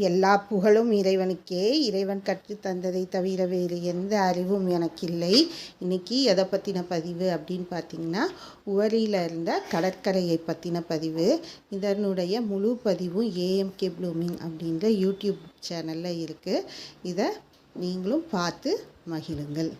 எல்லா புகழும் இறைவனுக்கே. இறைவன் கற்று தந்ததை தவிர வேறு எந்த அறிவும் எனக்கு இல்லை இன்றைக்கி எதை பற்றின பதிவு அப்படின்னு பார்த்தீங்கன்னா உவரியில் இருந்த கடற்கரையை பற்றின பதிவு. இதனுடைய முழு பதிவும் ஏஎம்கே ப்ளூமிங் அப்படின்ற யூடியூப் சேனலில் இருக்குது இதை நீங்களும் பார்த்து மகிழுங்கள்.